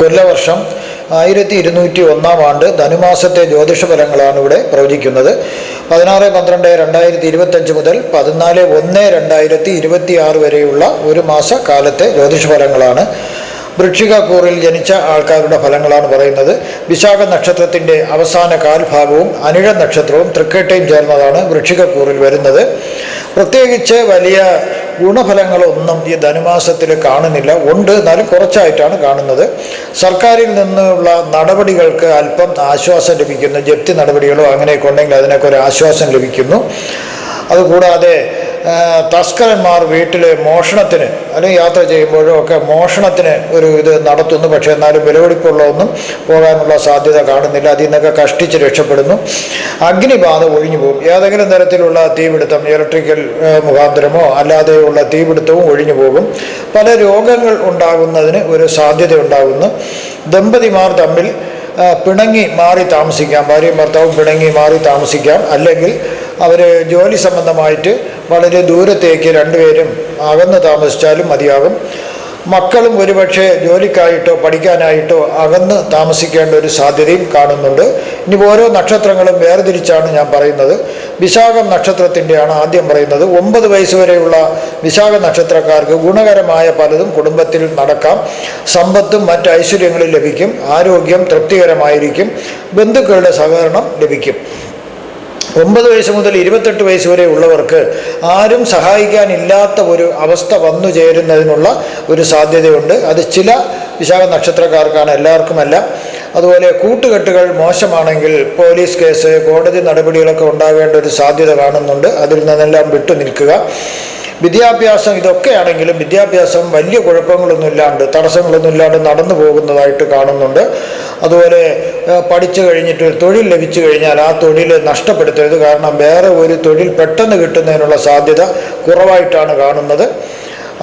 കൊല്ലവർഷം ആയിരത്തി ഇരുന്നൂറ്റി ഒന്നാം ആണ്ട് ധനുമാസത്തെ ജ്യോതിഷ ഫലങ്ങളാണ് ഇവിടെ പ്രവചിക്കുന്നത്. പതിനാറ് പന്ത്രണ്ട് രണ്ടായിരത്തി ഇരുപത്തഞ്ച് മുതൽ പതിനാല് ഒന്ന് രണ്ടായിരത്തി ഇരുപത്തി ആറ് വരെയുള്ള ഒരു മാസ കാലത്തെ ജ്യോതിഷ ഫലങ്ങളാണ് വൃശ്ചികക്കൂറിൽ ജനിച്ച ആൾക്കാരുടെ ഫലങ്ങളാണ് പറയുന്നത്. വിശാഖ നക്ഷത്രത്തിന്റെ അവസാന കാൽഭാഗവും അനിഴ നക്ഷത്രവും തൃക്കേട്ടയും ചേർന്നതാണ് വൃശ്ചികക്കൂറിൽ വരുന്നത്. പ്രത്യേകിച്ച് വലിയ ഗുണഫലങ്ങളൊന്നും ഈ ധനുമാസത്തിൽ കാണുന്നില്ല. ഉണ്ട്. എന്നാലും കുറച്ചായിട്ടാണ് കാണുന്നത്. സർക്കാരിൽ നിന്നുള്ള നടപടികൾക്ക് അല്പം ആശ്വാസം ലഭിക്കുന്നു. ജപ്തി നടപടികളോ അങ്ങനെയൊക്കെ ഉണ്ടെങ്കിൽ അതിനൊക്കെ ഒരു ആശ്വാസം ലഭിക്കുന്നു. അതുകൂടാതെ തസ്കരന്മാർ വീട്ടിൽ മോഷണത്തിന് അല്ലെങ്കിൽ യാത്ര ചെയ്യുമ്പോഴും ഒക്കെ മോഷണത്തിന് ഒരു ഇത് നടത്തുന്നു. പക്ഷേ എന്നാലും വിലപിടിപ്പുള്ളതൊന്നും പോകാനുള്ള സാധ്യത കാണുന്നില്ല. അതിൽ നിന്നൊക്കെ കഷ്ടിച്ച് രക്ഷപ്പെടുന്നു. അഗ്നിബാധ ഒഴിഞ്ഞു പോകും. ഏതെങ്കിലും തരത്തിലുള്ള തീപിടുത്തം ഇലക്ട്രിക്കൽ മുഖാന്തരമോ അല്ലാതെയുള്ള തീപിടുത്തവും ഒഴിഞ്ഞു പോകും. പല രോഗങ്ങൾ ഉണ്ടാകുന്നതിന് ഒരു സാധ്യത ഉണ്ടാകുന്നു. ദമ്പതിമാർ തമ്മിൽ പിണങ്ങി മാറി താമസിക്കാം. ഭാര്യയും ഭർത്താവും പിണങ്ങി മാറി താമസിക്കാം. അല്ലെങ്കിൽ അവർ ജോലി സംബന്ധമായിട്ട് വളരെ ദൂരത്തേക്ക് രണ്ടുപേരും അകന്ന് താമസിച്ചാലും മതിയാകും. മക്കളും ഒരുപക്ഷെ ജോലിക്കായിട്ടോ പഠിക്കാനായിട്ടോ അകന്ന് താമസിക്കേണ്ട ഒരു സാധ്യതയും കാണുന്നുണ്ട്. ഇനി ഓരോ നക്ഷത്രങ്ങളും വേർതിരിച്ചാണ് ഞാൻ പറയുന്നത്. വിശാഖം നക്ഷത്രത്തിന്റെയാണ് ആദ്യം പറയുന്നത്. ഒമ്പത് വയസ്സ് വരെയുള്ള വിശാഖ നക്ഷത്രക്കാർക്ക് ഗുണകരമായ പലതും കുടുംബത്തിൽ നടക്കാം. സമ്പത്തും മറ്റ് ഐശ്വര്യങ്ങളും ലഭിക്കും. ആരോഗ്യം തൃപ്തികരമായിരിക്കും. ബന്ധുക്കളുടെ സഹകരണം ലഭിക്കും. ഒമ്പത് വയസ്സ് മുതൽ ഇരുപത്തെട്ട് വയസ്സ് വരെ ഉള്ളവർക്ക് ആരും സഹായിക്കാനില്ലാത്ത ഒരു അവസ്ഥ വന്നു ചേരുന്നതിനുള്ള ഒരു സാധ്യതയുണ്ട്. അത് ചില വിശാഖ നക്ഷത്രക്കാർക്കാണ് എല്ലാവർക്കുമല്ല. അതുപോലെ കൂട്ടുകെട്ടുകൾ മോശമാണെങ്കിൽ പോലീസ് കേസ് കോടതി നടപടികളൊക്കെ ഉണ്ടാകേണ്ട ഒരു സാധ്യത കാണുന്നുണ്ട്. അതിൽ നിന്നെല്ലാം വിട്ടു നിൽക്കുക. വിദ്യാഭ്യാസം ഇതൊക്കെയാണെങ്കിലും വിദ്യാഭ്യാസം വലിയ കുഴപ്പങ്ങളൊന്നും ഇല്ലാണ്ട് തടസ്സങ്ങളൊന്നും ഇല്ലാണ്ട് നടന്നു പോകുന്നതായിട്ട് കാണുന്നുണ്ട്. അതുപോലെ പഠിച്ചു കഴിഞ്ഞിട്ട് തൊഴിൽ ലഭിച്ചു കഴിഞ്ഞാൽ ആ തൊഴിൽ നഷ്ടപ്പെടുത്തരുത്. കാരണം വേറെ ഒരു തൊഴിൽ പെട്ടെന്ന് കിട്ടുന്നതിനുള്ള സാധ്യത കുറവായിട്ടാണ് കാണുന്നത്.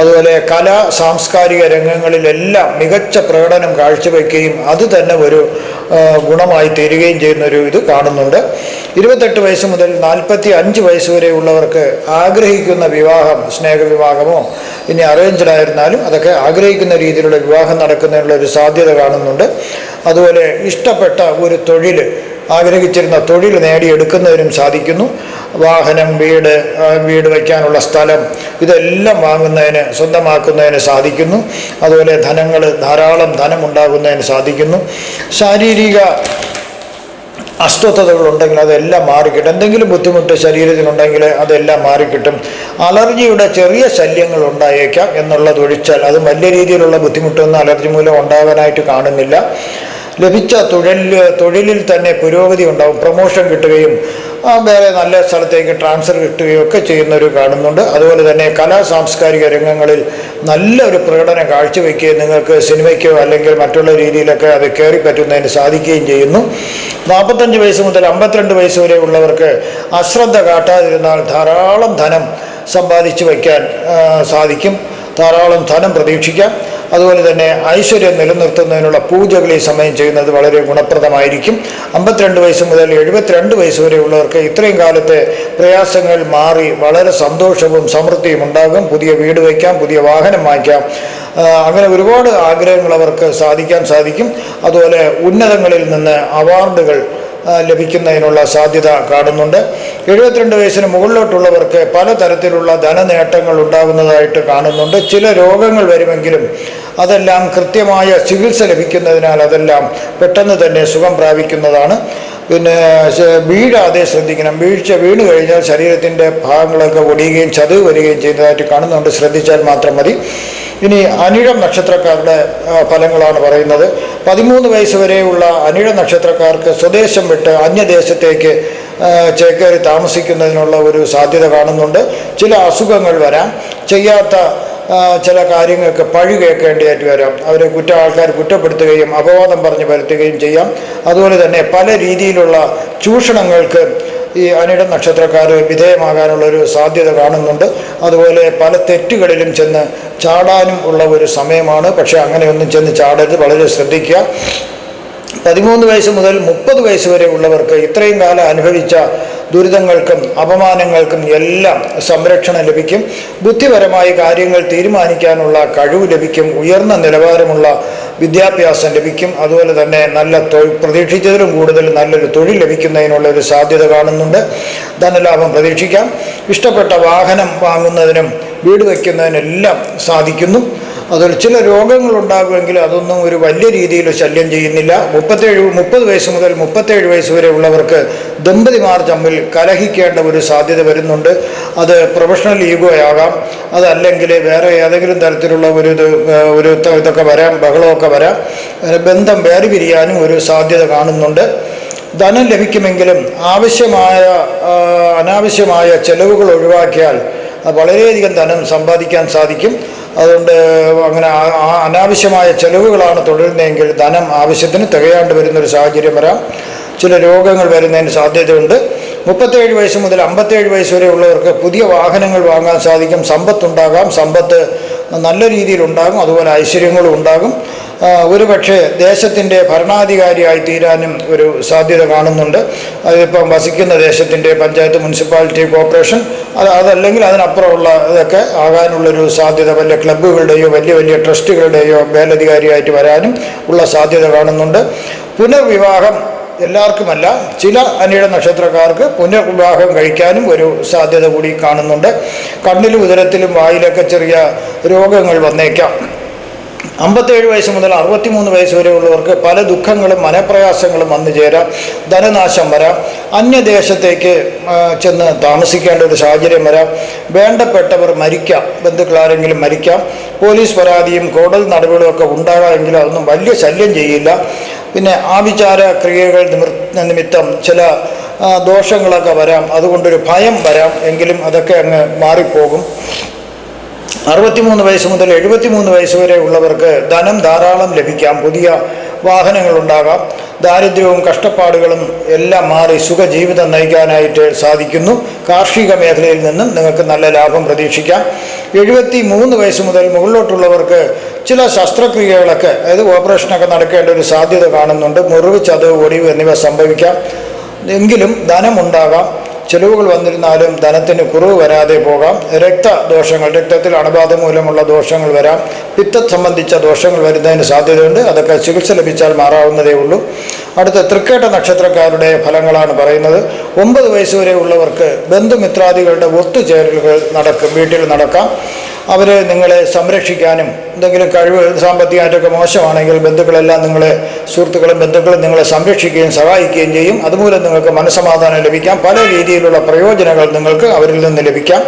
അതുപോലെ കലാ സാംസ്കാരിക രംഗങ്ങളിലെല്ലാം മികച്ച പ്രകടനം കാഴ്ചവെക്കുകയും അത് തന്നെ ഒരു ഗുണമായി തീരുകയും ചെയ്യുന്ന ഒരു ഇത് കാണുന്നുണ്ട്. ഇരുപത്തെട്ട് വയസ്സ് മുതൽ നാൽപ്പത്തി അഞ്ച് വയസ്സ് വരെയുള്ളവർക്ക് ആഗ്രഹിക്കുന്ന വിവാഹം സ്നേഹവിവാഹമോ ഇനി അറേഞ്ച്ഡ് ആയിരുന്നാലും അതൊക്കെ ആഗ്രഹിക്കുന്ന രീതിയിലുള്ള വിവാഹം നടക്കുന്നതിനുള്ള ഒരു സാധ്യത കാണുന്നുണ്ട്. അതുപോലെ ഇഷ്ടപ്പെട്ട ഒരു തൊഴിൽ ആഗ്രഹിച്ചിരുന്ന തൊഴിൽ നേടിയെടുക്കുന്നതിനും സാധിക്കുന്നു. വാഹനം വീട് വീട് വയ്ക്കാനുള്ള സ്ഥലം ഇതെല്ലാം വാങ്ങുന്നതിന് സ്വന്തമാക്കുന്നതിന് സാധിക്കുന്നു. അതുപോലെ ധനങ്ങൾ ധാരാളം ധനം ഉണ്ടാകുന്നതിന് സാധിക്കുന്നു. ശാരീരിക അസ്വസ്ഥതകളുണ്ടെങ്കിൽ അതെല്ലാം മാറിക്കിട്ടും. എന്തെങ്കിലും ബുദ്ധിമുട്ട് ശരീരത്തിനുണ്ടെങ്കിൽ അതെല്ലാം മാറിക്കിട്ടും. അലർജിയുടെ ചെറിയ ശല്യങ്ങൾ ഉണ്ടായേക്കാം എന്നുള്ളത് ഒഴിച്ചാൽ അത് വലിയ രീതിയിലുള്ള ബുദ്ധിമുട്ടൊന്നും അലർജി മൂലം ഉണ്ടാകാനായിട്ട് കാണുന്നില്ല. ലഭിച്ച തൊഴിൽ തൊഴിലിൽ തന്നെ പുരോഗതി ഉണ്ടാവും പ്രൊമോഷൻ കിട്ടുകയും വേറെ നല്ല സ്ഥലത്തേക്ക് ട്രാൻസ്ഫർ കിട്ടുകയും ഒക്കെ ചെയ്യുന്നവർ കാണുന്നുണ്ട്. അതുപോലെ തന്നെ കലാ സാംസ്കാരിക രംഗങ്ങളിൽ നല്ലൊരു പ്രകടനം കാഴ്ചവെക്കുകയും നിങ്ങൾക്ക് സിനിമയ്ക്കോ അല്ലെങ്കിൽ മറ്റുള്ള രീതിയിലൊക്കെ അത് കയറി പറ്റുന്നതിന് സാധിക്കുകയും ചെയ്യുന്നു. നാൽപ്പത്തഞ്ച് വയസ്സ് മുതൽ അമ്പത്തിരണ്ട് വയസ്സ് വരെ ഉള്ളവർക്ക് അശ്രദ്ധ കാട്ടാതിരുന്നാൽ ധാരാളം ധനം സമ്പാദിച്ചു വയ്ക്കാൻ സാധിക്കും. ധാരാളം ധനം പ്രതീക്ഷിക്കാം. അതുപോലെ തന്നെ ഐശ്വര്യം നിലനിർത്തുന്നതിനുള്ള പൂജകൾ ഈ സമയം ചെയ്യുന്നത് വളരെ ഗുണപ്രദമായിരിക്കും. അമ്പത്തിരണ്ട് വയസ്സ് മുതൽ എഴുപത്തിരണ്ട് വയസ്സ് വരെയുള്ളവർക്ക് ഇത്രയും കാലത്തെ പ്രയാസങ്ങൾ മാറി വളരെ സന്തോഷവും സമൃദ്ധിയും ഉണ്ടാകും. പുതിയ വീട് വയ്ക്കാം പുതിയ വാഹനം വാങ്ങിക്കാം. അങ്ങനെ ഒരുപാട് ആഗ്രഹങ്ങൾ അവർക്ക് സാധിക്കാൻ സാധിക്കും. അതുപോലെ ഉന്നതങ്ങളിൽ നിന്ന് അവാർഡുകൾ ലഭിക്കുന്നതിനുള്ള സാധ്യത കാണുന്നുണ്ട്. എഴുപത്തിരണ്ട് വയസ്സിന് മുകളിലോട്ടുള്ളവർക്ക് പലതരത്തിലുള്ള ധനനേട്ടങ്ങൾ ഉണ്ടാകുന്നതായിട്ട് കാണുന്നുണ്ട്. ചില രോഗങ്ങൾ വരുമെങ്കിലും അതെല്ലാം കൃത്യമായ ചികിത്സ ലഭിക്കുന്നതിനാൽ അതെല്ലാം പെട്ടെന്ന് തന്നെ സുഖം പ്രാപിക്കുന്നതാണ്. പിന്നെ വീഴാതെ ശ്രദ്ധിക്കണം. വീഴ്ച വീണ് കഴിഞ്ഞാൽ ശരീരത്തിന്റെ ഭാഗങ്ങളൊക്കെ ഒടിയുകയും ചതവ് വരികയും ചെയ്യുന്നതായിട്ട് കാണുന്നുണ്ട്. ശ്രദ്ധിച്ചാൽ മാത്രം മതി. ഇനി അനിഴം നക്ഷത്രക്കാരുടെ ഫലങ്ങളാണ് പറയുന്നത്. പതിമൂന്ന് വയസ്സ് വരെയുള്ള അനിഴ നക്ഷത്രക്കാർക്ക് സ്വദേശം വിട്ട് അന്യദേശത്തേക്ക് ചേക്കേറി താമസിക്കുന്നതിനുള്ള ഒരു സാധ്യത കാണുന്നുണ്ട്. ചില അസുഖങ്ങൾ വരാം. ചെയ്യാത്ത ചില കാര്യങ്ങൾക്ക് പഴി കേൾക്കേണ്ടതായിട്ട് വരാം. അവരെ കുറ്റ ആൾക്കാർ കുറ്റപ്പെടുത്തുകയും അപവാദം പറഞ്ഞ് വരുത്തുകയും ചെയ്യാം. അതുപോലെ തന്നെ പല രീതിയിലുള്ള ചൂഷണങ്ങൾക്ക് ഈ അനിട നക്ഷത്രക്കാർ വിധേയമാകാനുള്ള ഒരു സാധ്യത കാണുന്നുണ്ട്. അതുപോലെ പല തെറ്റുകളിലും ചെന്ന് ചാടാനും ഉള്ള ഒരു സമയമാണ്. പക്ഷേ അങ്ങനെയൊന്നും ചെന്ന് ചാടരുത്. വളരെ ശ്രദ്ധിക്കുക. പതിമൂന്ന് വയസ്സ് മുതൽ മുപ്പത് വയസ്സ് വരെ ഉള്ളവർക്ക് ഇത്രയും കാലം അനുഭവിച്ച ദുരിതങ്ങൾക്കും അപമാനങ്ങൾക്കും എല്ലാം സംരക്ഷണം ലഭിക്കും. ബുദ്ധിപരമായി കാര്യങ്ങൾ തീരുമാനിക്കാനുള്ള കഴിവ് ലഭിക്കും. ഉയർന്ന നിലവാരമുള്ള വിദ്യാഭ്യാസം ലഭിക്കും. അതുപോലെ തന്നെ നല്ല തൊഴിൽ പ്രതീക്ഷിച്ചതിലും കൂടുതൽ നല്ലൊരു തൊഴിൽ ലഭിക്കുന്നതിനുള്ള ഒരു സാധ്യത കാണുന്നുണ്ട്. ധനലാഭം പ്രതീക്ഷിക്കാം. ഇഷ്ടപ്പെട്ട വാഹനം വാങ്ങുന്നതിനും വീട് വയ്ക്കുന്നതിനെല്ലാം സാധിക്കുന്നു. അതിൽ ചില രോഗങ്ങളുണ്ടാകുമെങ്കിൽ അതൊന്നും ഒരു വലിയ രീതിയിൽ ശല്യം ചെയ്യുന്നില്ല. മുപ്പത്തേഴ് മുപ്പത് വയസ്സ് മുതൽ മുപ്പത്തേഴ് വയസ്സ് വരെ ഉള്ളവർക്ക് ദമ്പതിമാർ തമ്മിൽ കലഹിക്കേണ്ട ഒരു സാധ്യത വരുന്നുണ്ട്. അത് പ്രൊഫഷണൽ ഈഗോ ആകാം അതല്ലെങ്കിൽ വേറെ ഏതെങ്കിലും തരത്തിലുള്ള ഒരു ഇത് ഒരു ഇതൊക്കെ വരാം ബഹളമൊക്കെ വരാം. ബന്ധം വേർപിരിയാനും ഒരു സാധ്യത കാണുന്നുണ്ട്. ധനം ലഭിക്കുമെങ്കിലും ആവശ്യമായ അനാവശ്യമായ ചെലവുകൾ ഒഴിവാക്കിയാൽ വളരെയധികം ധനം സമ്പാദിക്കാൻ സാധിക്കും. അതുകൊണ്ട് അങ്ങനെ അനാവശ്യമായ ചെലവുകളാണ് തുടരുന്നതെങ്കിൽ ധനം ആവശ്യത്തിന് തികയാണ്ട് വരുന്നൊരു സാഹചര്യം വരാം. ചില രോഗങ്ങൾ വരുന്നതിന് സാധ്യതയുണ്ട്. മുപ്പത്തേഴ് വയസ്സ് മുതൽ അമ്പത്തേഴ് വയസ്സ് വരെ ഉള്ളവർക്ക് പുതിയ വാഹനങ്ങൾ വാങ്ങാൻ സാധിക്കും. സമ്പത്തുണ്ടാകാം. സമ്പത്ത് നല്ല രീതിയിൽ ഉണ്ടാകും അതുപോലെ ഐശ്വര്യങ്ങളും ഉണ്ടാകും. ഒരുപക്ഷെ ദേശത്തിന്റെ ഭരണാധികാരിയായി തീരാനും ഒരു സാധ്യത കാണുന്നുണ്ട്. അതിപ്പം വസിക്കുന്ന ദേശത്തിന്റെ പഞ്ചായത്ത് മുനിസിപ്പാലിറ്റി കോർപ്പറേഷൻ അത് അതല്ലെങ്കിൽ അതിനപ്പുറമുള്ള ഇതൊക്കെ ആകാനുള്ളൊരു സാധ്യത വല്ല ക്ലബ്ബുകളുടെയോ വലിയ വലിയ ട്രസ്റ്റുകളുടെയോ മേലധികാരിയായിട്ട് വരാനും ഉള്ള സാധ്യത കാണുന്നുണ്ട്. പുനർവിവാഹം എല്ലാവർക്കുമല്ല ചില അനിയുടെ നക്ഷത്രക്കാർക്ക് പുനർവിവാഹം കഴിക്കാനും ഒരു സാധ്യത കൂടി കാണുന്നുണ്ട്. കണ്ണിലും ഉദരത്തിലും വായിലൊക്കെ ചെറിയ രോഗങ്ങൾ വന്നേക്കാം. അമ്പത്തേഴ് വയസ്സ് മുതൽ അറുപത്തിമൂന്ന് വയസ്സ് വരെയുള്ളവർക്ക് പല ദുഃഖങ്ങളും മനപ്രയാസങ്ങളും വന്നു ചേരാം. ധനനാശം വരാം. അന്യദേശത്തേക്ക് ചെന്ന് താമസിക്കേണ്ട ഒരു സാഹചര്യം വരാം. വേണ്ടപ്പെട്ടവർ മരിക്കാം. ബന്ധുക്കളാരെങ്കിലും മരിക്കാം. പോലീസ് പരാതിയും കോടതി നടപടികളും ഒക്കെ ഉണ്ടാകാമെങ്കിലും അതൊന്നും വലിയ ശല്യം ചെയ്യില്ല. പിന്നെ ആവിചാര ക്രിയകൾ നിമിത്തം ചില ദോഷങ്ങളൊക്കെ വരാം. അതുകൊണ്ടൊരു ഭയം വരാം. എങ്കിലും അതൊക്കെ അങ്ങ് മാറിപ്പോകും. അറുപത്തിമൂന്ന് വയസ്സ് മുതൽ എഴുപത്തിമൂന്ന് വയസ്സ് വരെ ഉള്ളവർക്ക് ധനം ധാരാളം ലഭിക്കാം. പുതിയ വാഹനങ്ങളുണ്ടാകാം. ദാരിദ്ര്യവും കഷ്ടപ്പാടുകളും എല്ലാം മാറി സുഖജീവിതം നയിക്കാനായിട്ട് സാധിക്കുന്നു. കാർഷിക മേഖലയിൽ നിന്നും നിങ്ങൾക്ക് നല്ല ലാഭം പ്രതീക്ഷിക്കാം. എഴുപത്തി മൂന്ന് വയസ്സ് മുതൽ മുകളിലോട്ടുള്ളവർക്ക് ചില ശസ്ത്രക്രിയകളൊക്കെ അതായത് ഓപ്പറേഷനൊക്കെ നടക്കേണ്ട ഒരു സാധ്യത കാണുന്നുണ്ട്. മുറിവ് ചതവ് ഒടിവ് എന്നിവ സംഭവിക്കാം. എങ്കിലും ധനമുണ്ടാകാം ചെലവുകൾ വന്നിരുന്നാലും ധനത്തിന് കുറവ് വരാതെ പോകാം. രക്തദോഷങ്ങൾ രക്തത്തിൽ അണുബാധ മൂലമുള്ള ദോഷങ്ങൾ വരാം. പിത്തം സംബന്ധിച്ച ദോഷങ്ങൾ വരുന്നതിന് സാധ്യതയുണ്ട്. അതൊക്കെ ചികിത്സ ലഭിച്ചാൽ മാറാവുന്നതേ ഉള്ളൂ. അടുത്ത തൃക്കേട്ട നക്ഷത്രക്കാരുടെ ഫലങ്ങളാണ് പറയുന്നത്. ഒമ്പത് വയസ്സുവരെ ഉള്ളവർക്ക് ബന്ധുമിത്രാദികളുടെ ഒത്തുചേരലുകൾ നടക്കും വീട്ടിൽ നടക്കാം. അവർ നിങ്ങളെ സംരക്ഷിക്കാനും എന്തെങ്കിലും കഴിവ് സാമ്പത്തികമായിട്ടൊക്കെ മോശമാണെങ്കിൽ ബന്ധുക്കളെല്ലാം നിങ്ങളെ സുഹൃത്തുക്കളും ബന്ധുക്കളും നിങ്ങളെ സംരക്ഷിക്കുകയും സഹായിക്കുകയും ചെയ്യും. അതുമൂലം നിങ്ങൾക്ക് മനസ്സമാധാനം ലഭിക്കാം. പല രീതിയിലുള്ള പ്രയോജനങ്ങൾ നിങ്ങൾക്ക് അവരിൽ നിന്ന് ലഭിക്കാം.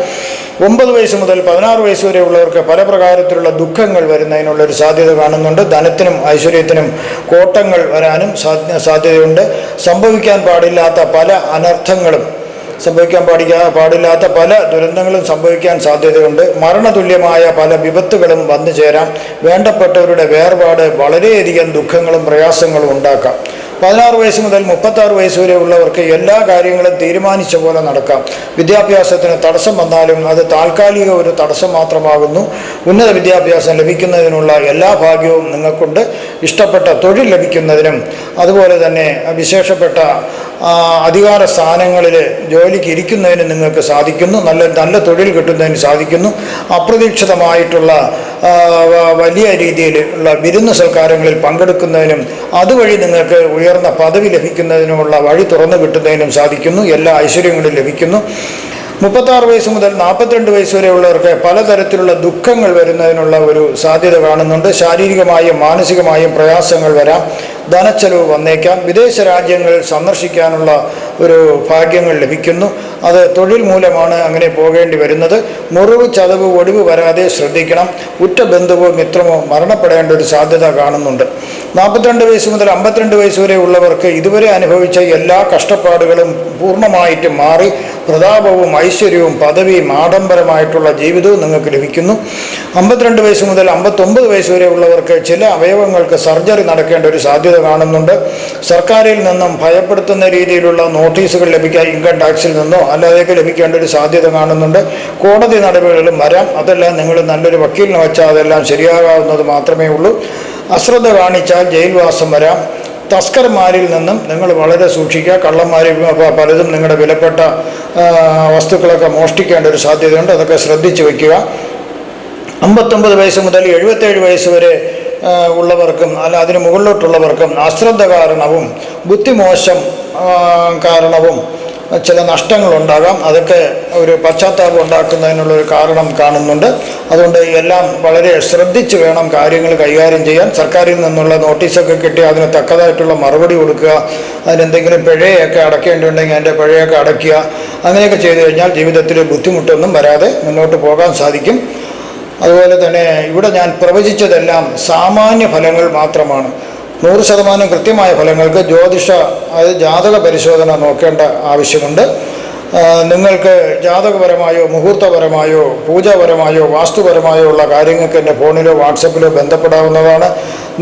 ഒമ്പത് വയസ്സ് മുതൽ പതിനാറ് വയസ്സ് വരെയുള്ളവർക്ക് പല പ്രകാരത്തിലുള്ള ദുഃഖങ്ങൾ വരുന്നതിനുള്ള ഒരു സാധ്യത കാണുന്നുണ്ട്. ധനത്തിനും ഐശ്വര്യത്തിനും കോട്ടങ്ങൾ വരാനും സാധ്യ- സാധ്യതയുണ്ട്. സംഭവിക്കാൻ പാടില്ലാത്ത പല അനർത്ഥങ്ങളും സംഭവിക്കാൻ പാടിക്കാ പാടില്ലാത്ത പല ദുരന്തങ്ങളും സംഭവിക്കാൻ സാധ്യതയുണ്ട്. മരണതുല്യമായ പല വിപത്തുകളും വന്നു ചേരാം വേണ്ടപ്പെട്ടവരുടെ വേർപാട് വളരെയധികം ദുഃഖങ്ങളും പ്രയാസങ്ങളും ഉണ്ടാക്കാം. പതിനാറ് വയസ്സ് മുതൽ മുപ്പത്താറ് വയസ്സ് വരെ ഉള്ളവർക്ക് എല്ലാ കാര്യങ്ങളും തീരുമാനിച്ച പോലെ നടക്കാം. വിദ്യാഭ്യാസത്തിന് തടസ്സം വന്നാലും അത് താൽക്കാലിക ഒരു തടസ്സം മാത്രമാകുന്നു. ഉന്നത വിദ്യാഭ്യാസം ലഭിക്കുന്നതിനുള്ള എല്ലാ ഭാഗ്യവും നിങ്ങൾക്കുണ്ട്. ഇഷ്ടപ്പെട്ട തൊഴിൽ ലഭിക്കുന്നതിനും അതുപോലെ തന്നെ വിശേഷപ്പെട്ട അധികാര സ്ഥാനങ്ങളിൽ ജോലിക്ക് ഇരിക്കുന്നതിന് നിങ്ങൾക്ക് സാധിക്കുന്നു. നല്ല നല്ല തൊഴിൽ കിട്ടുന്നതിന് സാധിക്കുന്നു. അപ്രതീക്ഷിതമായിട്ടുള്ള വലിയ രീതിയിൽ ഉള്ള വിരുന്ന് സൽക്കാരങ്ങളിൽ പങ്കെടുക്കുന്നതിനും അതുവഴി നിങ്ങൾക്ക് ഉയർന്ന പദവി ലഭിക്കുന്നതിനുമുള്ള വഴി തുറന്നു കിട്ടുന്നതിനും സാധിക്കുന്നു. എല്ലാ ഐശ്വര്യങ്ങളും ലഭിക്കുന്നു. മുപ്പത്താറ് വയസ്സ് മുതൽ നാൽപ്പത്തിരണ്ട് വയസ്സ് വരെയുള്ളവർക്ക് പലതരത്തിലുള്ള ദുഃഖങ്ങൾ വരുന്നതിനുള്ള ഒരു സാധ്യത കാണുന്നുണ്ട്. ശാരീരികമായും മാനസികമായും പ്രയാസങ്ങൾ വരാം. ധനച്ചെലവ് വന്നേക്കാം. വിദേശ രാജ്യങ്ങൾ സന്ദർശിക്കാനുള്ള ഒരു ഭാഗ്യങ്ങൾ ലഭിക്കുന്നു. അത് തൊഴിൽ മൂലമാണ് അങ്ങനെ പോകേണ്ടി വരുന്നത്. മുറിവ് ചതവ് ഒടിവ് വരാതെ ശ്രദ്ധിക്കണം. ഉറ്റ ബന്ധുവോ മിത്രമോ മരണപ്പെടേണ്ട ഒരു സാധ്യത കാണുന്നുണ്ട്. നാൽപ്പത്തിരണ്ട് വയസ്സ് മുതൽ അമ്പത്തിരണ്ട് വയസ്സ് വരെ ഉള്ളവർക്ക് ഇതുവരെ അനുഭവിച്ച എല്ലാ കഷ്ടപ്പാടുകളും പൂർണമായിട്ടും മാറി. പ്രതാപവും ഐശ്വര്യവും പദവിയും ആഡംബരമായിട്ടുള്ള ജീവിതവും നിങ്ങൾക്ക് ലഭിക്കുന്നു. അമ്പത്തിരണ്ട് വയസ്സ് മുതൽ അമ്പത്തൊമ്പത് വയസ്സ് വരെ ഉള്ളവർക്ക് ചില അവയവങ്ങൾക്ക് സർജറി നടക്കേണ്ട ഒരു സാധ്യത കാണുന്നുണ്ട്. സർക്കാരിൽ നിന്നും ഭയപ്പെടുത്തുന്ന രീതിയിലുള്ള നോട്ടീസുകൾ ലഭിക്കാൻ ഇൻകം ടാക്സിൽ നിന്നോ അല്ലാതെയൊക്കെ ലഭിക്കേണ്ട ഒരു സാധ്യത കാണുന്നുണ്ട്. കോടതി നടപടികളും വരാം. അതെല്ലാം നിങ്ങൾ നല്ലൊരു വക്കീലിനെ വെച്ചാൽ അതെല്ലാം ശരിയാകാവുന്നത് മാത്രമേ ഉള്ളൂ. അശ്രദ്ധ കാണിച്ചാൽ ജയിൽവാസം വരാം. തസ്കർമാരിൽ നിന്നും നിങ്ങൾ വളരെ സൂക്ഷിക്കുക. കള്ളന്മാർ പലതും നിങ്ങളുടെ വിലപ്പെട്ട വസ്തുക്കളൊക്കെ മോഷ്ടിക്കേണ്ട ഒരു സാധ്യതയുണ്ട്. അതൊക്കെ ശ്രദ്ധിച്ചു വയ്ക്കുക. അമ്പത്തൊമ്പത് വയസ്സ് മുതൽ എഴുപത്തേഴ് വയസ്സ് വരെ ഉള്ളവർക്കും അല്ല അതിന് മുകളിലോട്ടുള്ളവർക്കും അശ്രദ്ധ കാരണവും ബുദ്ധിമോശം കാരണവും ചില നഷ്ടങ്ങളുണ്ടാകാം. അതൊക്കെ ഒരു പശ്ചാത്താപം ഉണ്ടാക്കുന്നതിനുള്ള ഒരു കാരണം കാണുന്നുണ്ട്. അതുകൊണ്ട് എല്ലാം വളരെ ശ്രദ്ധിച്ച് വേണം കാര്യങ്ങൾ കൈകാര്യം ചെയ്യാൻ. സർക്കാരിൽ നിന്നുള്ള നോട്ടീസൊക്കെ കിട്ടി അതിന് തക്കതായിട്ടുള്ള മറുപടി കൊടുക്കുക. അതിനെന്തെങ്കിലും പിഴയൊക്കെ അടയ്ക്കേണ്ടിയുണ്ടെങ്കിൽ അതിന്റെ പിഴയൊക്കെ അടയ്ക്കുക. അങ്ങനെയൊക്കെ ചെയ്തു കഴിഞ്ഞാൽ ജീവിതത്തിൽ ബുദ്ധിമുട്ടൊന്നും വരാതെ മുന്നോട്ട് പോകാൻ സാധിക്കും. അതുപോലെ തന്നെ ഇവിടെ ഞാൻ പ്രവചിച്ചതെല്ലാം സാമാന്യ ഫലങ്ങൾ മാത്രമാണ്. നൂറ് ശതമാനം കൃത്യമായ ഫലങ്ങൾക്ക് ജ്യോതിഷ അതായത് ജാതക പരിശോധന നോക്കേണ്ട ആവശ്യമുണ്ട്. നിങ്ങൾക്ക് ജാതകപരമായോ മുഹൂർത്തപരമായോ പൂജാപരമായോ വാസ്തുപരമായോ ഉള്ള കാര്യങ്ങൾക്ക് എന്റെ ഫോണിലോ വാട്സപ്പിലോ ബന്ധപ്പെടാവുന്നതാണ്.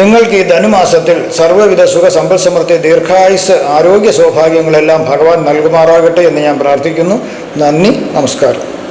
നിങ്ങൾക്ക് ഈ ധനുമാസത്തിൽ സർവവിധ സുഖ സമ്പൽ സമൃദ്ധി ദീർഘായുസ് ആരോഗ്യ സൗഭാഗ്യങ്ങളെല്ലാം ഭഗവാൻ നൽകുമാറാകട്ടെ എന്ന് ഞാൻ പ്രാർത്ഥിക്കുന്നു. നന്ദി നമസ്കാരം.